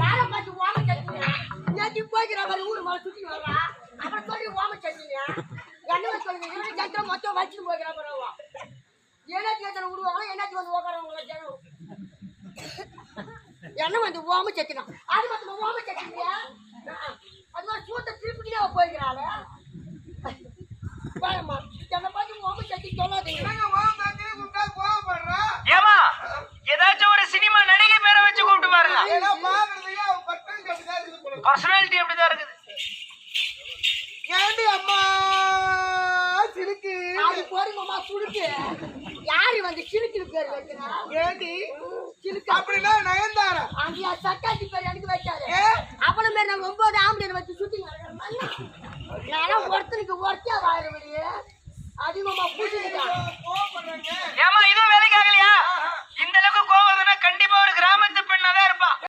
வேலை பார்த்து ஓம சட்னி நேற்று போய்க்கிற மாதிரி ஊர் மேல சுற்றி வர்றா? அப்புறம் சொல்லி ஓம சட்னி என்ன சொல்லுங்க சத்திரம் மொத்தம் வச்சுட்டு போய்க்கிற பரவா ஏனாச்சு எத்தனை விடுவாங்களோ ஏனாச்சு வந்து உக்காரவங்கள ஜனம் என்ன வந்து ஓம சட்டினா அது மட்டும் ஓம சட்டினியா அது மாதிரி சூத்த திருப்பிக்கிட்டே போய்க்கிறாள். பயமா. என்னை பார்த்து ஓம சட்டி சொல்லாதீங்க. பர்சனாலிட்டி அப்படிதான் இருக்குது. ஏண்டி அம்மா? சிலுக்கு அது போடுங்கம்மா சுருக்கு. யாரு வந்து சிலுக்கு பேர் வைக்கிறா? ஏண்டி? சிலுக்கு அப்படின்னா நயன்தாரா? அங்கேயா சட்டாச்சி பேர் எனக்கு வச்சாரு அப்புறம் பேர் நான் ஒன்பது ஆம்பளை வச்சு சுத்தி நானும் ஒருத்தனுக்கு ஒருத்தியா வாயில வெளியே அதிகமா பூசிக்கிட்டான்